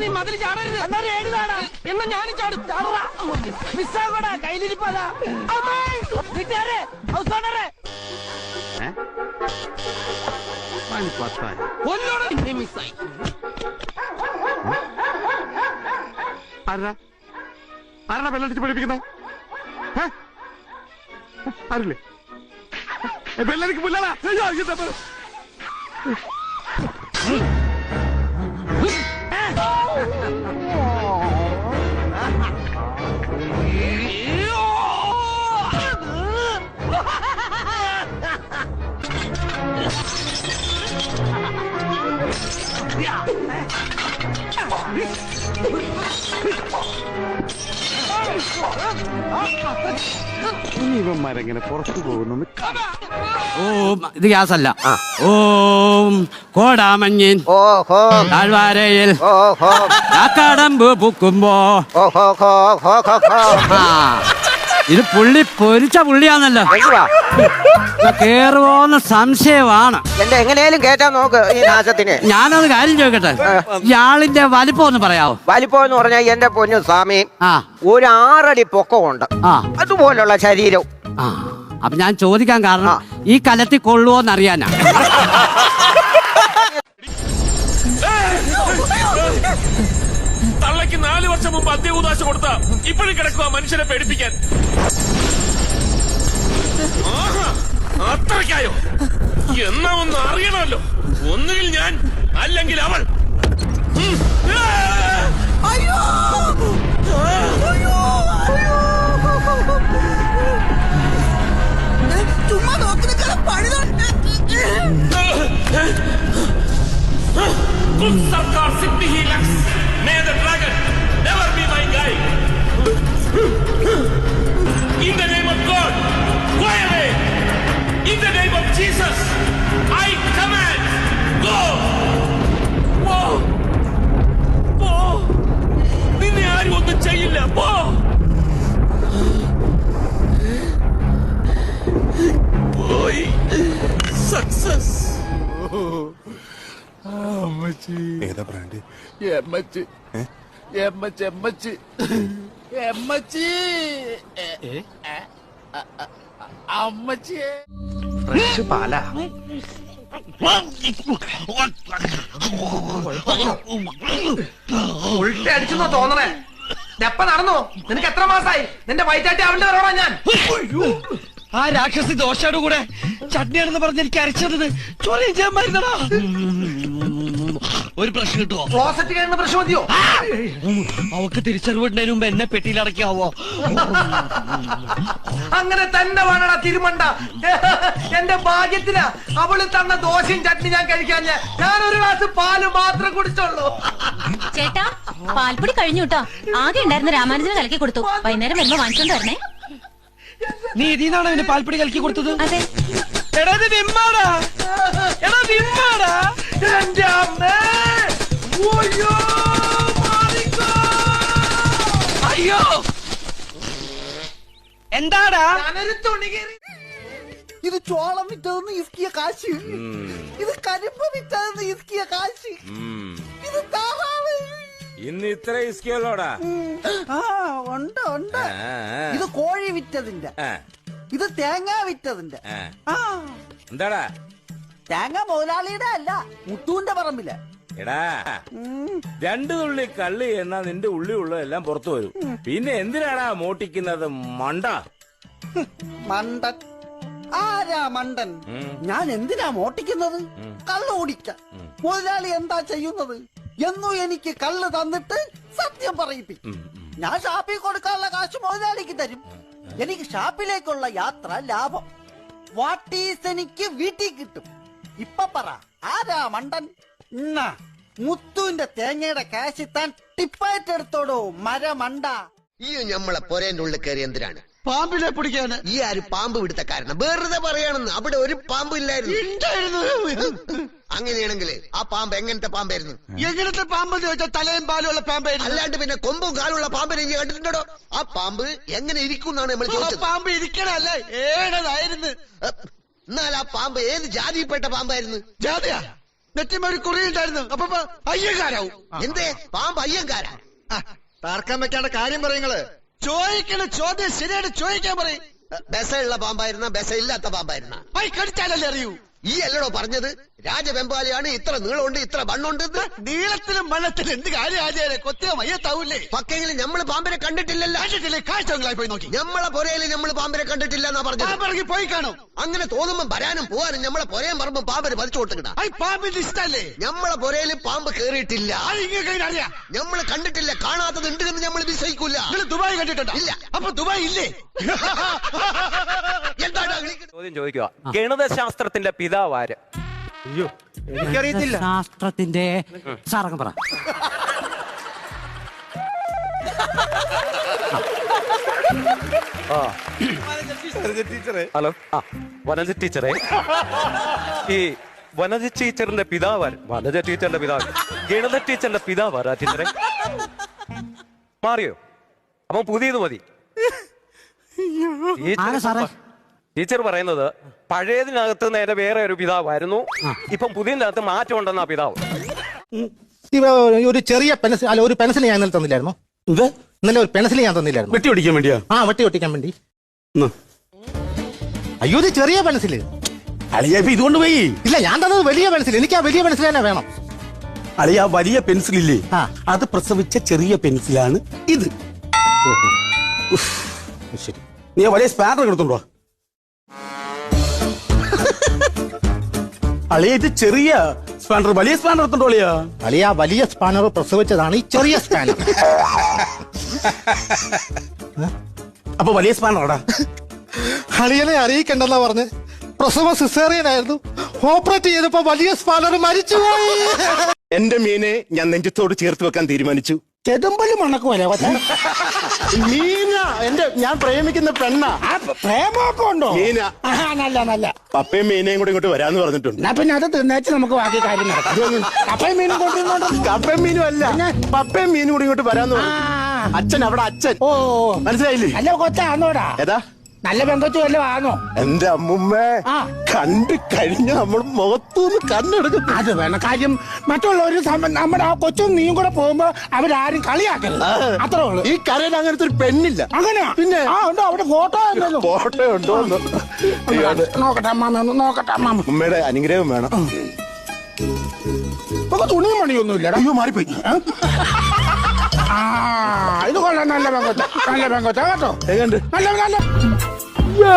നീ മതിൽ ചാടരുത്. എന്നാ ഏഴുതാടാ എന്നാ ഞാനും ചാടും. ചാടുവാ മിസ്സാകൂടാ കയ്യിലിരിപ്പതാ. അമ്മേ വീട്ടുകാരെ ഹൗസ് ഓണറെ നീ മിസ്സായി. ആരാ? ആരാ വെള്ളടിച്ച് പഠിപ്പിക്കുന്നത് ആരില്ലേ? വെള്ളടിക്ക് പുല്ലാടാ അയ്യോ, ഇവന്മാരെങ്ങനെ പുറത്തു പോകുന്നു? ഓം ഇത് ഗ്യാസല്ല. ഓം കോടാമഞ്ഞിൻ താഴ്വാരയിൽ കാക്കാടമ്പ് പൂക്കുമ്പോ ഓഹോ ഹോ ഹോ ഹോ ഹോ. ആ. ഇത് പുള്ളി പൊരിച്ച പുള്ളിയാണല്ലോ. എന്തുവാ? കേറുവോന്ന് സംശയമാണ്. എന്റെ എങ്ങനെയാലും കേറ്റാൻ നോക്ക് ഈ നാശത്തിന്. ഞാനൊരു കാര്യം ചോദിക്കട്ടെ? ഇയാളിന്റെ വലിപ്പം ഒന്ന് പറയാവോ? വലിപ്പം എന്ന് പറഞ്ഞാൽ എന്റെ പൊന്നു സ്വാമി ആ. ഒരു ആറടി പൊക്കമുണ്ട്. ആ. അതുപോലുള്ള ശരീരം. ആ. അപ്പൊ ഞാൻ ചോദിക്കാൻ കാരണം ഈ കലത്തിൽ കൊള്ളുവോന്ന് അറിയാനാ തള്ളയ്ക്ക് നാല് വർഷം മുമ്പ് അന്ത്യകൂതാശ കൊടുത്ത ഇപ്പോഴും കിടക്കുക മനുഷ്യനെ പേടിപ്പിക്കാൻ. ആഹാ, അത്രയ്ക്കായോ? എന്നാ ഒന്ന് അറിയണമല്ലോ. ഒന്നുകിൽ ഞാൻ അല്ലെങ്കിൽ അവൾ. അയ്യോ! ആ! ചുമ്മാ നോക്കുന്ന. May the dragon never be my guide. In the name of God, go away. In the name of Jesus, ഏതാ brand M H M H M H M H അമ്മച്ചിയെ ഉൾട്ടടിച്ചെന്നോ തോന്നണേ. എപ്പ നടന്നോ? നിനക്ക് എത്ര മാസായി? നിന്റെ വൈറ്റാട്ടി അവന്റെ വരോടാ ഞാൻ. ആ രാക്ഷസി ദോശയുടെ കൂടെ ചട്നിയാണെന്ന് പറഞ്ഞ് എനിക്ക് അരച്ചത്. ചോദ്യം ചെയ്യാൻ മരുന്നടാ. ഒരു പ്രശ്നം കിട്ടുമോ ക്ലോസറ്റ് കഴിഞ്ഞ പ്രശ്നം മതിയോ? അവക്ക് തിരിച്ചറിവിടുന്നതിന് മുമ്പ് എന്നെ പെട്ടിയിൽ അടക്കാവോ അങ്ങനെ തന്നെ വേണടാ തിരുമണ്ട. എന്റെ ഭാഗ്യത്തിനാ അവൾ തന്ന ദോശയും ചട്നി ഞാൻ കഴിക്കാൻ ഞാൻ ഒരു ഗ്ലാസ് പാൽ മാത്രം കുടിച്ചോളൂ ചേട്ടാ പാൽപ്പൊടി കഴിഞ്ഞു കേട്ടോ. ആകെ ഉണ്ടായിരുന്ന രാമാനുജന് കലക്കി കൊടുത്തു. വൈകുന്നേരം വരുമ്പോ വാങ്ങിച്ചോണ്ട് വരണേ. നീ ഇതിനാണോ എന്റെ പാൽപ്പൊടി കലക്കി കൊടുത്തത്? അതെ. എടാ ഇത് വിമ്മാടാ. എടാ വിമ്മാടാ. എന്റെ അമ്മേ! എന്താടാ? ഞാനൊരു തുണി കീറി ഇത് ചോളം വിറ്റതെന്ന് ഇസ്കിയ കാശ്. ഇത് കരിമ്പ് വിറ്റതെന്ന് ഇസ്കിയ കാശ്. ഇത് താറാവ് ഇന്ന് ഇത്ര ഇസ്കിയല്ലോടാ ആ ഉണ്ട് ഉണ്ട്. ഇത് കോഴി വിറ്റതിന്റെ. ഇത് തേങ്ങ വിറ്റതിന്റെ. ആ. എന്താടാ? തേങ്ങ മുതലാളിയുടെ അല്ല മുത്തൂന്റെ പറമ്പിൽ. എടാ രണ്ടു തുള്ളി കള്ളി എന്നാ നിന്റെ ഉള്ളി ഉള്ളതെല്ലാം പുറത്തു വരും. പിന്നെ എന്തിനാടാ മോട്ടിക്കുന്നത് മണ്ട? മണ്ടൻ. ആരാ മണ്ടൻ? ഞാൻ എന്തിനാ മോട്ടിക്കുന്നത്? കള്ള് ഓടിക്കാൻ. മുതലാളി എന്താ ചെയ്യുന്നത്? എന്നും എനിക്ക് കള്ള് തന്നിട്ട് സത്യം പറയിപ്പിക്കും. ഞാൻ ഷാപ്പിൽ കൊടുക്കാനുള്ള കാശ് മുതലാളിക്ക് തരും. എനിക്ക് ഷാപ്പിലേക്കുള്ള യാത്ര ലാഭം. വാട്ടീസ് എനിക്ക് വീട്ടിൽ കിട്ടും. ഇപ്പൊ പറ ആരാ മണ്ടൻ? മുത്തുവിന്റെ തേങ്ങയുടെ കാശി താൻ ടിപ്പായിട്ടെടുത്തോടോ മരമണ്ട ഈ ഞമ്മളെ പൊരേന്റെ ഉള്ളിൽ കയറി എന്തിനാണ്? പാമ്പിനെ പിടിക്കാന് ഈ ആര് പാമ്പ് പിടുത്ത കാരണം? വെറുതെ പറയണെന്ന് അവിടെ ഒരു പാമ്പ് ഇല്ലായിരുന്നു. അങ്ങനെയാണെങ്കിൽ ആ പാമ്പ് എങ്ങനത്തെ പാമ്പായിരുന്നു? എങ്ങനത്തെ പാമ്പെന്ന് ചോദിച്ചാൽ തലയും പാലുള്ള പാമ്പായിരുന്നു. അല്ലാണ്ട് പിന്നെ കൊമ്പും കാലുള്ള പാമ്പിനെ നീ കണ്ടിട്ടുണ്ടോ? ആ പാമ്പ് എങ്ങനെ ഇരിക്കും എന്നാണ് നമ്മൾ ആ ചോദിച്ചത്. പാമ്പ് ഇരിക്കണല്ലേ ഏഴതായിരുന്നു എന്നാൽ ആ പാമ്പ് ഏത് ജാതിയിൽപ്പെട്ട പാമ്പായിരുന്നു? ജാതിയാ? നെറ്റിമൊരു കുറിയുണ്ടായിരുന്നു അപ്പൊ അയ്യങ്കാരാവും എന്തേ? പാമ്പ് അയ്യങ്കാരാ തർക്കം വെക്കാണ്ട കാര്യം പറയുങ്ങൾ ചോദിക്കണ ചോദ്യം ശരിയായിട്ട് ചോദിക്കാൻ പറയും. ബസയുള്ള പാമ്പായിരുന്ന ബസ ഇല്ലാത്ത പാമ്പായിരുന്ന കടിച്ചാലല്ലേ അറിയൂ. ഈ അല്ലടോ പറഞ്ഞത്? രാജവെമ്പാലിയാണ് ഇത്ര നീളമുണ്ട് ഇത്ര മണ്ണുണ്ട് നീളത്തിലും മണ്ണത്തിലും എന്ത് കാര്യം ആചാര്യ? കൊത്തിയ മയ്യത്താവൂലേ പക്കെങ്കിലും നമ്മൾ പാമ്പിനെ കണ്ടിട്ടില്ലല്ലോ. കണ്ടിട്ടില്ലേ? കാഴ്ചകളായി പോയി നോക്കി. നമ്മളെ പുരയിൽ നമ്മൾ പാമ്പിനെ കണ്ടിട്ടില്ല എന്നാ പറഞ്ഞു പോയി കാണും. അങ്ങനെ തോന്നുമ്പോ വരാനും പോവാനും നമ്മളെ പുരയും പറമ്പും പാമ്പിന് വലിച്ചു കൊടുത്തിട്ടാ. പാമ്പിന്റെ ഇഷ്ടല്ലേ? നമ്മളെ പുരയിൽ പാമ്പ് കേറിയിട്ടില്ല. നമ്മൾ കണ്ടിട്ടില്ല കാണാത്തത് ഉണ്ട് എന്ന് നമ്മൾ വിശ്വസിക്കൂല ദുബായ് കണ്ടിട്ടുണ്ടോ? ഇല്ല. അപ്പൊ ദുബായ് ഇല്ലേ? ചോദ്യം ചോദിക്കുക. ഗണിതശാസ്ത്രത്തിന്റെ പിതാവാര് എനിക്കറിയത്തില്ല. ശാസ്ത്രത്തിന്റെ സാറങ്ങ് പറ. ഹലോ. ആ വനജ ടീച്ചറെ. ഈ വനജ ടീച്ചറിന്റെ പിതാവാര് വനജ ടീച്ചറിന്റെ പിതാവ്. ഗണിത ടീച്ചറിന്റെ പിതാവാരാ ടീച്ചറെ? മാറിയോ? അപ്പം പുതിയത് മതി. ആരാ സാറേ? ടീച്ചർ പറയുന്നത് പഴയതിനകത്ത് നേരെ വേറെ ഒരു പിതാവായിരുന്നു. ഇപ്പം പുതിയതിനകത്ത് മാറ്റം ഉണ്ടെന്നാ പിതാവ്. ഒരു ചെറിയ പെൻസിൽ അല്ല ഒരു പെൻസിൽ ഞാൻ ഇന്നലെ തന്നില്ലായിരുന്നു? ഇത് ഇന്നലെ ഒരു പെൻസിൽ ഞാൻ തന്നില്ലായിരുന്നു? വെട്ടി ഒടിക്കാൻ വേണ്ടിയാ? ആ വെട്ടി ഒട്ടിക്കാൻ വേണ്ടി. അയ്യോ ഇത് ചെറിയ പെൻസിൽ അളിയ ഇതുകൊണ്ട് പോയി. ഇല്ല ഞാൻ തന്നത് വലിയ പെൻസിൽ. എനിക്ക് ആ വലിയ പെൻസിൽ തന്നെ വേണം. അളിയ വലിയ പെൻസിൽ ഇല്ലേ അത് പ്രസവിച്ച ചെറിയ പെൻസിലാണ് ഇത്. ശരി. നീ വലിയ സ്പാനർ എടുത്തോണ്ടോ അളിയ ഇത് ചെറിയ സ്പാനർ വലിയ സ്പാനർ എടുത്തോണ്ടോ അളിയാ? വലിയ വലിയ സ്പാനർ പ്രസവിച്ചതാണ് ഈ ചെറിയ സ്പാനർ. അപ്പൊ വലിയ സ്പാനറാടാ അളിയനെ അറിയിക്കണ്ടെന്നാ പറഞ്ഞ് പ്രസവ സിസേറിയൻ ആയിരുന്നു ഓപ്പറേറ്റ് ചെയ്തപ്പോ വലിയ സ്പാനർ മരിച്ചുപോയി. എന്റെ മീനെ ഞാൻ നെഞ്ചത്തോട് ചേർത്ത് വെക്കാൻ തീരുമാനിച്ചു. ചെതമ്പൽ മണക്കുമല്ലേ മീന എന്റെ ഞാൻ പ്രേമിക്കുന്ന പെണ്ണാ. പ്രേമമൊക്കെ ഉണ്ടോ? മീന. നല്ല നല്ല. പപ്പയും മീനയും കൂടെ ഇങ്ങോട്ട് വരാന്ന് പറഞ്ഞിട്ടുണ്ട്. എന്നാ പിന്നെ അത് തിന്നേച്ച് നമുക്ക് ബാക്കി കാര്യം നടക്കാം. അപ്പയും മീനും കൊണ്ടിരുന്നോണ്ട് കപ്പയും മീനും അല്ല. പപ്പയും മീനും കൂടി ഇങ്ങോട്ട് വരാന്ന് പറഞ്ഞു. അച്ഛൻ അവിടെ അച്ഛൻ. ഓ മനസ്സിലായില്ലേ? അല്ല കൊച്ചാന്നോടാ ഏതാ? നല്ല പെങ്കൊച്ചു വല്ലതും ആണോ എന്റെ അമ്മുമ്മേ ആ. കണ്ട് കഴിഞ്ഞ നമ്മൾ മുഖത്തുനിന്ന് കണ്ണെടുക്കുന്നു. അത് വേണം കാര്യം മറ്റുള്ളവര് സമ- നമ്മുടെ ആ കൊച്ചും നീയും കൂടെ പോകുമ്പോ അവരാരും കളിയാക്കരുത്. അത്രേ ഉള്ളു. ഈ കരയിൽ അങ്ങനത്തെ ഒരു പെണ്ണില്ല. അങ്ങനെയാ പിന്നെ? ആ ഉണ്ടോ? അവിടെ ഫോട്ടോ ഉണ്ടല്ലോ ഫോട്ടോ ഉണ്ടോ എന്ന്. നോക്കട്ടെ അമ്മാമ ഒന്ന് നോക്കട്ടെ അമ്മാമ. ഉമ്മയുടെ അനുഗ്രഹം വേണം. നമുക്ക് തുണിയും മണിയൊന്നും ഇല്ലടാ അയ്യോ മാറിപ്പോയി. ഇത് കൊള്ളാം. നല്ല പെങ്കൊച്ച നല്ല പെങ്കൊച്ച കേട്ടോ. എങ്ങണ്ട് നല്ല നല്ല യോ